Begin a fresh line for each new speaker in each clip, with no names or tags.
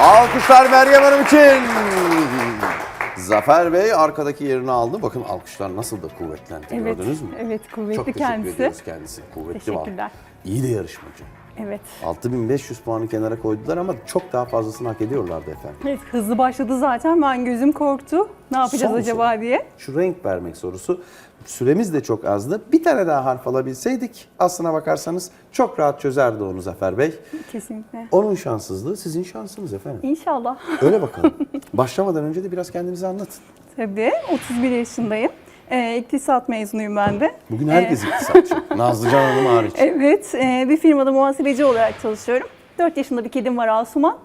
Alkışlar Meryem Hanım için. Zafer Bey arkadaki yerini aldı. Bakın alkışlar nasıl da kuvvetlendi
Evet,
gördünüz mü?
evet, kuvvetli
Çok teşekkür
kendisi.
ediyoruz kendisi. Kuvvetli var.
Teşekkürler.
İyi de yarışmacı.
Evet.
6500 puanı kenara koydular ama çok daha fazlasını hak ediyorlardı efendim.
Evet hızlı başladı zaten. Ben gözüm korktu. Ne yapacağız
Son
acaba
soru.
diye.
Şu renk vermek sorusu. Süremiz de çok azdı. Bir tane daha harf alabilseydik aslına bakarsanız çok rahat çözerdi onu Zafer Bey.
Kesinlikle.
Onun şanssızlığı sizin şansınız efendim.
İnşallah.
Öyle bakalım. Başlamadan önce de biraz kendinizi anlatın.
Tabii. 31 yaşındayım. Ee, iktisat mezunuyum ben de.
Bugün herkes iktisatçı. Nazlıcan Hanım hariç.
Evet. e, bir firmada muhasebeci olarak çalışıyorum. 4 yaşında bir kedim var Asuman.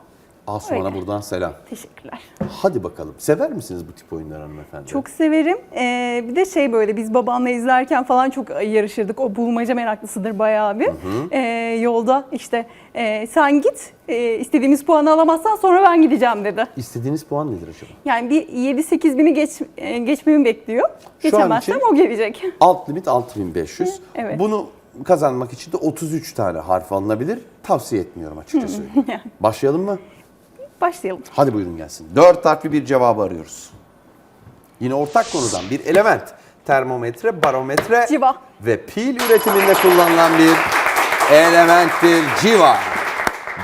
Asuman'a
öyle.
buradan selam.
Teşekkürler.
Hadi bakalım. Sever misiniz bu tip oyunları hanımefendi?
Çok severim. Ee, bir de şey böyle biz babamla izlerken falan çok yarışırdık. O bulmaca meraklısıdır bayağı bir. Ee, yolda işte e, sen git e, istediğimiz puanı alamazsan sonra ben gideceğim dedi.
İstediğiniz puan nedir acaba?
Yani bir 7-8 bini geç, e, geçmemi bekliyor. Geçemezsem o gelecek.
Alt limit 6500.
Evet.
Bunu kazanmak için de 33 tane harf alınabilir. Tavsiye etmiyorum açıkçası. Başlayalım mı?
Başlayalım.
Hadi buyurun gelsin. Dört harfli bir cevabı arıyoruz. Yine ortak konudan bir element. Termometre, barometre
Civa.
ve pil üretiminde kullanılan bir elementtir civa.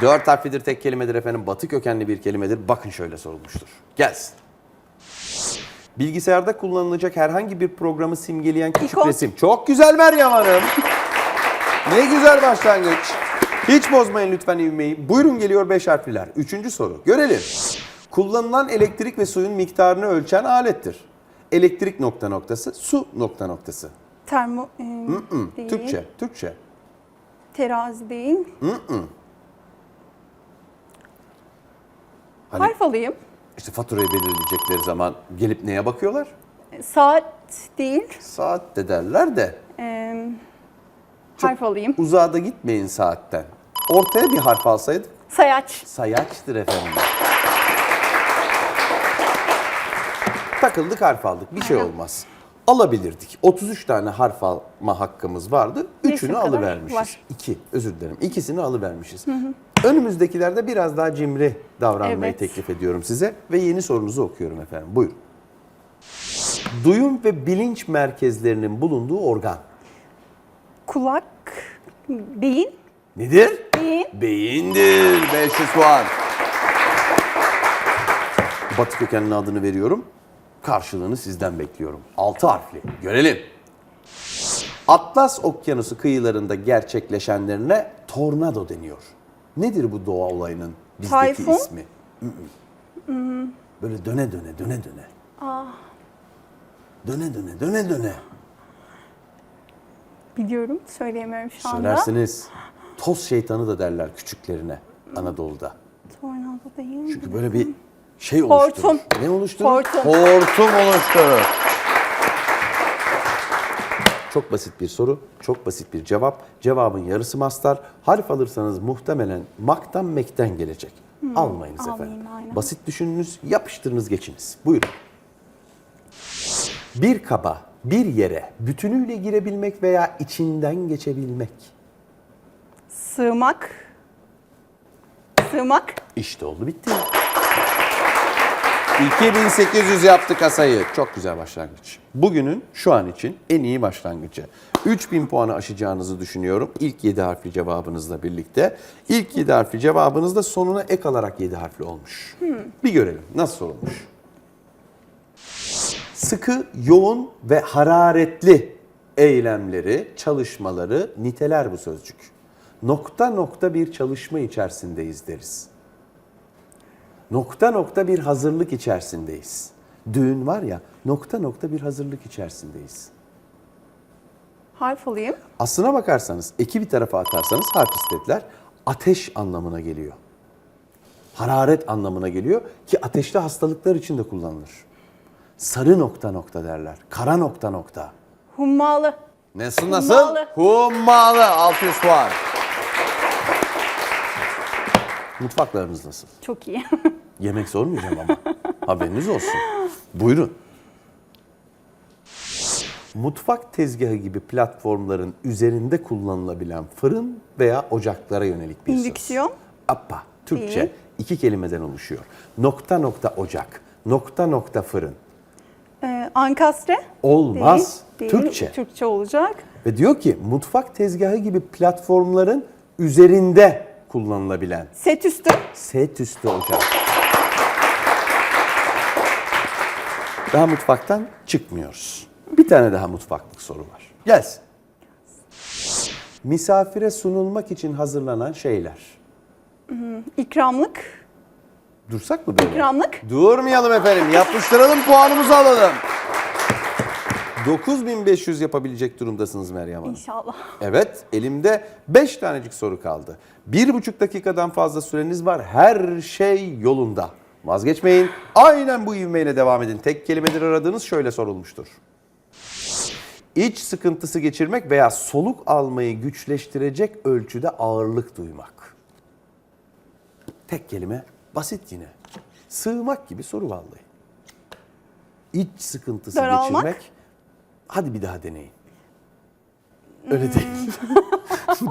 Dört harflidir, tek kelimedir efendim. Batı kökenli bir kelimedir. Bakın şöyle sorulmuştur. Gelsin. Bilgisayarda kullanılacak herhangi bir programı simgeleyen küçük
İkon.
resim. Çok güzel Meryem Hanım. Ne güzel başlangıç. Hiç bozmayın lütfen ivmeyi. Buyurun geliyor beş harfliler. Üçüncü soru. Görelim. Kullanılan elektrik ve suyun miktarını ölçen alettir. Elektrik nokta noktası, su nokta noktası.
Termo e,
Hı,
değil.
Türkçe, Türkçe.
Terazi değil.
Hani
Harf alayım.
işte faturayı belirleyecekleri zaman gelip neye bakıyorlar?
Saat değil.
Saat de derler de
E, harf alayım.
uzağa da gitmeyin saatten. Ortaya bir harf alsaydık
Sayaç.
sayaçtır efendim. Takıldık harf aldık. Bir şey
Aynen.
olmaz. Alabilirdik. 33 tane harf alma hakkımız vardı. Üçünü
kadar
alıvermişiz.
var.
İki, özür dilerim. İkisini alıvermişiz. Önümüzdekilerde biraz daha cimri davranmayı
Evet.
teklif ediyorum size. Ve yeni sorunuzu okuyorum efendim. Buyurun. Duyum ve bilinç merkezlerinin bulunduğu organ.
Kulak. Beyin.
Nedir?
Beyin.
Beyindir. 500 puan. Batı kökenli adını veriyorum. Karşılığını sizden bekliyorum. 6 harfli. Görelim. Atlas Okyanusu kıyılarında gerçekleşenlerine tornado deniyor. Nedir bu doğa olayının bizdeki
Tayfun?
ismi? Hı hı. Böyle döne döne döne döne. Döne döne döne döne.
Biliyorum. Söyleyemiyorum şu anda.
Söylersiniz. Toz şeytanı da derler küçüklerine Anadolu'da.
Tornado değil.
Çünkü böyle bir şey oluşturur.
Hortum.
Ne oluşturur?
Hortum.
Hortum oluşturur. Çok basit bir soru, çok basit bir cevap. Cevabın yarısı mastar. Harf alırsanız muhtemelen maktan mekten gelecek. Almayınız
Hmm, almayayım,
efendim.
aynen.
Basit düşününüz, yapıştırınız geçiniz. Buyurun. Bir kaba, bir yere bütünüyle girebilmek veya içinden geçebilmek.
Sığmak. Sığmak.
İşte oldu bitti. 2800 yaptı kasayı. Çok güzel başlangıç. Bugünün şu an için en iyi başlangıcı. 3000 puanı aşacağınızı düşünüyorum. İlk 7 harfli cevabınızla birlikte. İlk 7 harfli cevabınız da sonuna ek alarak 7 harfli olmuş. Bir görelim nasıl sorulmuş. Sıkı, yoğun ve hararetli eylemleri, çalışmaları niteler bu sözcük. Nokta nokta bir çalışma içerisindeyiz deriz. Nokta nokta bir hazırlık içerisindeyiz. Düğün var ya, nokta nokta bir hazırlık içerisindeyiz.
Harf alayım.
Aslına bakarsanız, eki bir tarafa atarsanız harf istediler, ateş anlamına geliyor. Hararet anlamına geliyor ki ateşli hastalıklar için de kullanılır. Sarı nokta nokta derler, kara nokta nokta.
Hummalı.
Nasıl nasıl?
Hummalı.
Hummalı. 600 puan. Mutfaklarınız nasıl?
Çok iyi.
Yemek sormayacağım ama. Haberiniz olsun. Buyurun. Mutfak tezgahı gibi platformların üzerinde kullanılabilen fırın veya ocaklara yönelik bir.
İndüksiyon.
Appa, Türkçe.
Değil.
iki kelimeden oluşuyor. Nokta nokta ocak, nokta nokta fırın.
Ee, ankastre.
Olmaz.
Değil, değil.
Türkçe.
Türkçe olacak.
Ve diyor ki mutfak tezgahı gibi platformların üzerinde kullanılabilen
Set üstü.
set üstü ocak. Daha mutfaktan çıkmıyoruz. Bir tane daha mutfaklık soru var. Gelsin. Misafire sunulmak için hazırlanan şeyler.
İkramlık.
Dursak mı böyle?
İkramlık.
Durmayalım efendim. Yapıştıralım puanımızı alalım. 9500 yapabilecek durumdasınız Meryem Hanım.
İnşallah.
Evet, elimde 5 tanecik soru kaldı. Bir buçuk dakikadan fazla süreniz var. Her şey yolunda. Vazgeçmeyin. Aynen bu ivmeyle devam edin. Tek kelimedir aradığınız şöyle sorulmuştur. İç sıkıntısı geçirmek veya soluk almayı güçleştirecek ölçüde ağırlık duymak. Tek kelime, basit yine. Sığmak gibi soru vallahi. İç sıkıntısı
Daralmak.
geçirmek. Hadi bir daha deneyin. Öyle değil.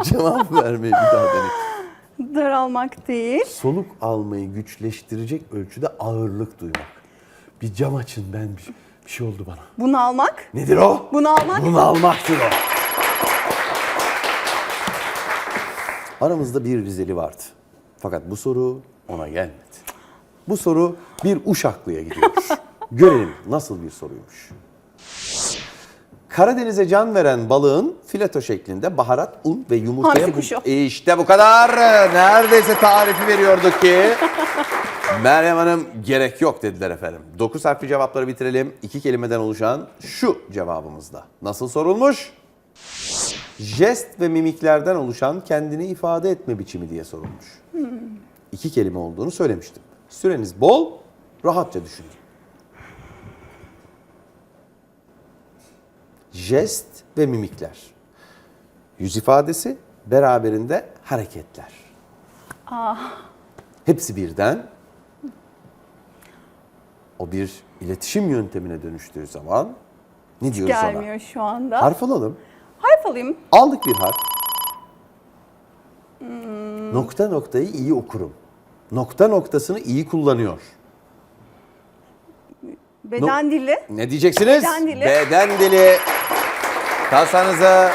Cevap vermeyi bir daha deneyin.
Daralmak değil.
Soluk almayı güçleştirecek ölçüde ağırlık duymak. Bir cam açın ben bir, bir şey oldu bana.
Bunalmak.
Nedir o?
Bunalmak.
Bunu almaktır o. Aramızda bir Rizeli vardı. Fakat bu soru ona gelmedi. Bu soru bir Uşaklı'ya gidiyor. Görelim nasıl bir soruymuş. Karadeniz'e can veren balığın fileto şeklinde baharat, un ve yumurtaya...
Hamsi kuşu.
İşte bu kadar. Neredeyse tarifi veriyorduk ki. Meryem Hanım gerek yok dediler efendim. 9 harfli cevapları bitirelim. İki kelimeden oluşan şu cevabımızda. Nasıl sorulmuş? Jest ve mimiklerden oluşan kendini ifade etme biçimi diye sorulmuş. İki kelime olduğunu söylemiştim. Süreniz bol, rahatça düşünün. Jest ve mimikler. Yüz ifadesi beraberinde hareketler. Hepsi birden o bir iletişim yöntemine dönüştüğü zaman ne diyoruz ona?
Gelmiyor şu anda.
Harf alalım.
Harf alayım.
Aldık bir harf. Nokta noktayı iyi okurum. Nokta noktasını iyi kullanıyor.
Beden dili.
Ne diyeceksiniz?
Beden dili.
Beden dili. Kasanıza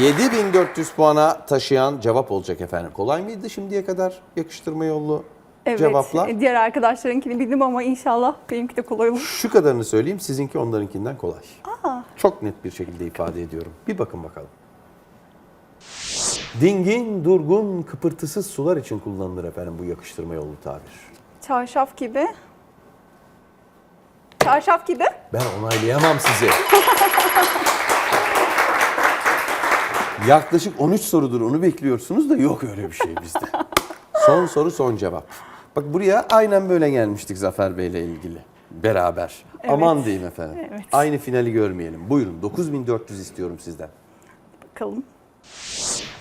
7400 puana taşıyan cevap olacak efendim. Kolay mıydı şimdiye kadar yakıştırma yollu
Evet.
cevaplar?
e, Diğer arkadaşlarınkini bildim ama inşallah benimki de kolay olur.
Şu kadarını söyleyeyim, sizinki onlarınkinden kolay. Çok net bir şekilde ifade ediyorum. Bir bakın bakalım. Dingin, durgun, kıpırtısız sular için kullanılır efendim bu yakıştırma yollu tabir.
Çarşaf gibi. Çarşaf gibi.
Ben onaylayamam sizi. Yaklaşık 13 sorudur onu bekliyorsunuz da yok öyle bir şey bizde. Son soru son cevap. Bak buraya aynen böyle gelmiştik Zafer Bey ile ilgili. Beraber. Aman diyeyim efendim.
Evet.
Aynı finali görmeyelim. Buyurun 9400 istiyorum sizden.
Bakalım.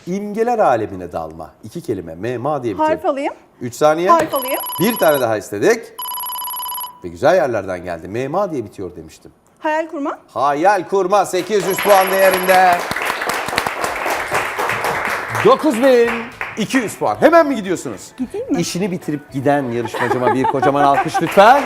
İmgeler alemine dalma. İki kelime. Mema diye bitiyor.
Harf alayım.
3 saniye.
Harf alayım.
Bir tane daha istedik. Ve güzel yerlerden geldi. Mema diye bitiyor demiştim.
Hayal kurma.
Hayal kurma 800 puan değerinde. 9200 puan. Hemen mi gidiyorsunuz?
Gideyim mi?
İşini bitirip giden yarışmacıma bir kocaman alkış lütfen.